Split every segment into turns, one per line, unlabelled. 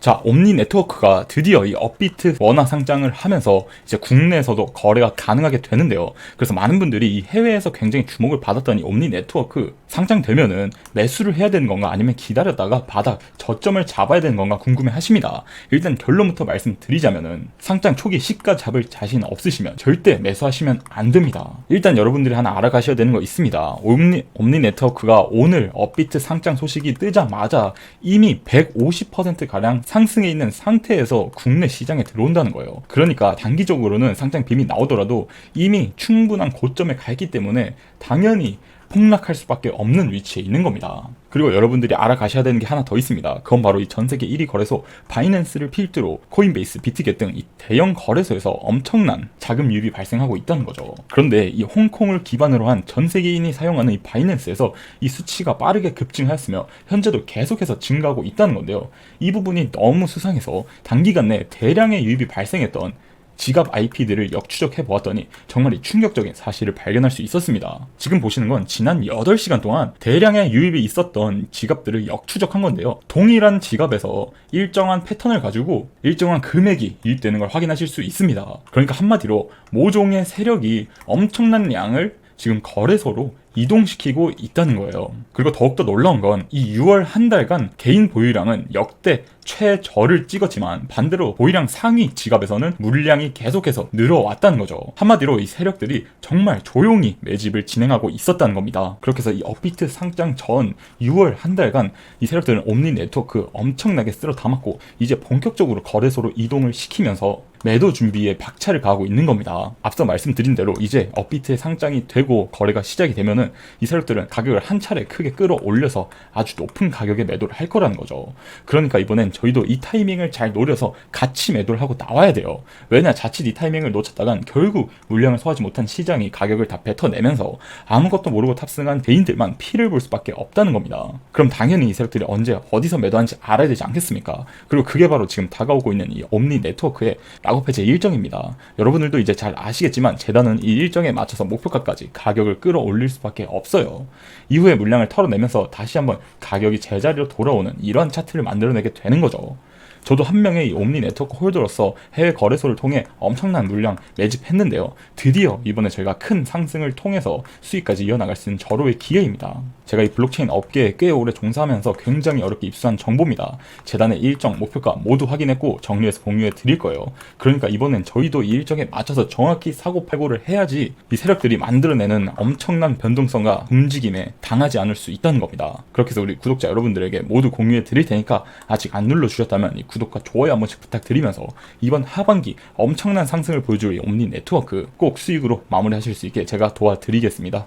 자, 옴니 네트워크가 드디어 이 업비트 원화 상장을 하면서 이제 국내에서도 거래가 가능하게 되는데요. 그래서 많은 분들이 이 해외에서 굉장히 주목을 받았던 이 옴니 네트워크 상장되면은 매수를 해야 되는 건가 아니면 기다렸다가 바닥 저점을 잡아야 되는 건가 궁금해 하십니다. 일단 결론부터 말씀드리자면은 상장 초기 시가 잡을 자신 없으시면 절대 매수하시면 안 됩니다. 일단 여러분들이 하나 알아가셔야 되는 거 있습니다. 옴니, 옴니 네트워크가 오늘 업비트 상장 소식이 뜨자마자 이미 150%가량 상승해 있는 상태에서 국내 시장에 들어온다는 거예요. 그러니까 단기적으로는 상장 빔이 나오더라도 이미 충분한 고점에 가 있기 때문에 당연히 폭락할 수밖에 없는 위치에 있는 겁니다. 그리고 여러분들이 알아가셔야 되는 게 하나 더 있습니다. 그건 바로 이 전 세계 1위 거래소 바이낸스를 필두로 코인베이스, 비트겟 등 이 대형 거래소에서 엄청난 자금 유입이 발생하고 있다는 거죠. 그런데 이 홍콩을 기반으로 한 전 세계인이 사용하는 이 바이낸스에서 이 수치가 빠르게 급증하였으며 현재도 계속해서 증가하고 있다는 건데요. 이 부분이 너무 수상해서 단기간 내에 대량의 유입이 발생했던 지갑 IP들을 역추적해 보았더니 정말 이 충격적인 사실을 발견할 수 있었습니다. 지금 보시는 건 지난 8시간 동안 대량의 유입이 있었던 지갑들을 역추적한 건데요. 동일한 지갑에서 일정한 패턴을 가지고 일정한 금액이 유입되는 걸 확인하실 수 있습니다. 그러니까 한마디로 모종의 세력이 엄청난 양을 지금 거래소로 이동시키고 있다는 거예요. 그리고 더욱더 놀라운 건 이 6월 한 달간 개인 보유량은 역대 최저를 찍었지만 반대로 보유량 상위 지갑에서는 물량이 계속해서 늘어왔다는 거죠. 한마디로 이 세력들이 정말 조용히 매집을 진행하고 있었다는 겁니다. 그렇게 해서 이 업비트 상장 전 6월 한 달간 이 세력들은 옴니 네트워크 엄청나게 쓸어 담았고 이제 본격적으로 거래소로 이동을 시키면서 매도 준비에 박차를 가하고 있는 겁니다. 앞서 말씀드린 대로 이제 업비트의 상장이 되고 거래가 시작이 되면은 이 세력들은 가격을 한 차례 크게 끌어올려서 아주 높은 가격에 매도를 할 거라는 거죠. 그러니까 이번엔 저희도 이 타이밍을 잘 노려서 같이 매도를 하고 나와야 돼요. 왜냐 자칫 이 타이밍을 놓쳤다간 결국 물량을 소화하지 못한 시장이 가격을 다 뱉어내면서 아무것도 모르고 탑승한 개인들만 피를 볼 수밖에 없다는 겁니다. 그럼 당연히 이 세력들이 언제 어디서 매도하는지 알아야 되지 않겠습니까? 그리고 그게 바로 지금 다가오고 있는 이 옴니 네트워크의 락업 해제 일정입니다. 여러분들도 이제 잘 아시겠지만 재단은 이 일정에 맞춰서 목표가까지 가격을 끌어올릴 수밖에 없어요. 이후에 물량을 털어내면서 다시 한번 가격이 제자리로 돌아오는 이러한 차트를 만들어내게 되는 거죠. 저도 한 명의 이 옴니 네트워크 홀더로서 해외 거래소를 통해 엄청난 물량 매집했는데요. 드디어 이번에 저희가 큰 상승을 통해서 수익까지 이어나갈 수 있는 절호의 기회입니다. 제가 이 블록체인 업계에 꽤 오래 종사하면서 굉장히 어렵게 입수한 정보입니다. 재단의 일정, 목표가 모두 확인했고 정리해서 공유해 드릴 거예요. 그러니까 이번엔 저희도 이 일정에 맞춰서 정확히 사고팔고를 해야지 이 세력들이 만들어내는 엄청난 변동성과 움직임에 당하지 않을 수 있다는 겁니다. 그렇게 해서 우리 구독자 여러분들에게 모두 공유해 드릴 테니까 아직 안 눌러주셨다면 이 구독과 좋아요 한 번씩 부탁드리면서 이번 하반기 엄청난 상승을 보여줄 이 옴니 네트워크 꼭 수익으로 마무리하실 수 있게 제가 도와드리겠습니다.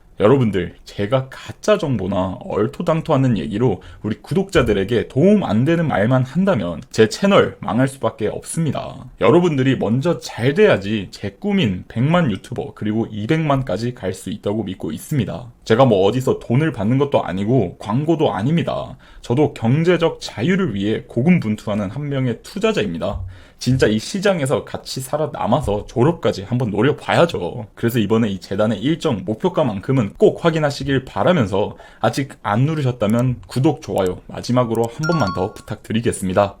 여러분들, 제가 가짜 정보나 얼토당토하는 얘기로 우리 구독자들에게 도움 안 되는 말만 한다면 제 채널 망할 수밖에 없습니다. 여러분들이 먼저 잘 돼야지 제 꿈인 100만 유튜버 그리고 200만까지 갈 수 있다고 믿고 있습니다. 제가 뭐 어디서 돈을 받는 것도 아니고 광고도 아닙니다. 저도 경제적 자유를 위해 고군분투하는 한 명의 투자자입니다. 진짜 이 시장에서 같이 살아남아서 졸업까지 한번 노려봐야죠. 그래서 이번에 이 재단의 일정 목표가만큼은 꼭 확인하시길 바라면서 아직 안 누르셨다면 구독, 좋아요 마지막으로 한 번만 더 부탁드리겠습니다.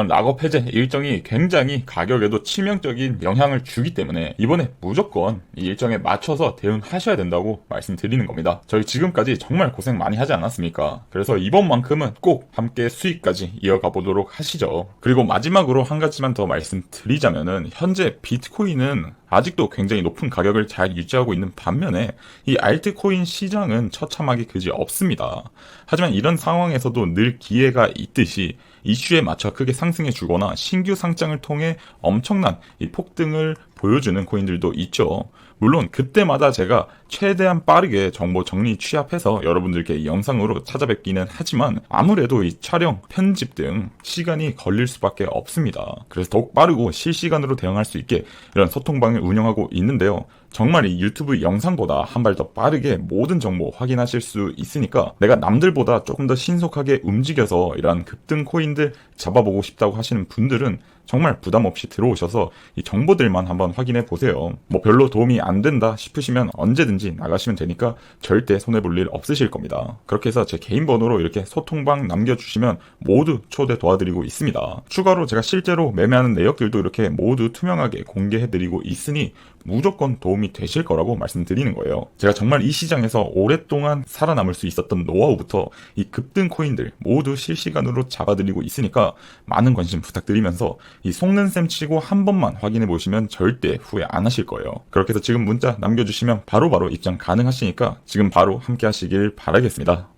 락업 해제 일정이 굉장히 가격에도 치명적인 영향을 주기 때문에 이번에 무조건 이 일정에 맞춰서 대응하셔야 된다고 말씀드리는 겁니다. 저희 지금까지 정말 고생 많이 하지 않았습니까? 그래서 이번만큼은 꼭 함께 수익까지 이어가 보도록 하시죠. 그리고 마지막으로 한 가지만 더 말씀드리자면은 현재 비트코인은 아직도 굉장히 높은 가격을 잘 유지하고 있는 반면에 이 알트코인 시장은 처참하게 그지 없습니다. 하지만 이런 상황에서도 늘 기회가 있듯이 이슈에 맞춰 크게 상승해 주거나 신규 상장을 통해 엄청난 이 폭등을 보여주는 코인들도 있죠. 물론 그때마다 제가 최대한 빠르게 정보 정리 취합해서 여러분들께 이 영상으로 찾아뵙기는 하지만 아무래도 이 촬영, 편집 등 시간이 걸릴 수밖에 없습니다. 그래서 더욱 빠르고 실시간으로 대응할 수 있게 이런 소통방을 운영하고 있는데요. 정말 이 유튜브 영상보다 한 발 더 빠르게 모든 정보 확인하실 수 있으니까 내가 남들보다 조금 더 신속하게 움직여서 이러한 급등 코인들 잡아보고 싶다고 하시는 분들은 정말 부담 없이 들어오셔서 이 정보들만 한번 확인해 보세요. 뭐 별로 도움이 안 된다 싶으시면 언제든지 나가시면 되니까 절대 손해볼 일 없으실 겁니다. 그렇게 해서 제 개인 번호로 이렇게 소통방 남겨주시면 모두 초대 도와드리고 있습니다. 추가로 제가 실제로 매매하는 내역들도 이렇게 모두 투명하게 공개해드리고 있으니 무조건 도움이 되실 거라고 말씀드리는 거예요. 제가 정말 이 시장에서 오랫동안 살아남을 수 있었던 노하우부터 이 급등 코인들 모두 실시간으로 잡아드리고 있으니까 많은 관심 부탁드리면서 이 속는 셈 치고 한 번만 확인해 보시면 절대 후회 안 하실 거예요. 그렇게 해서 지금 문자 남겨주시면 바로바로 입장 가능하시니까 지금 바로 함께 하시길 바라겠습니다.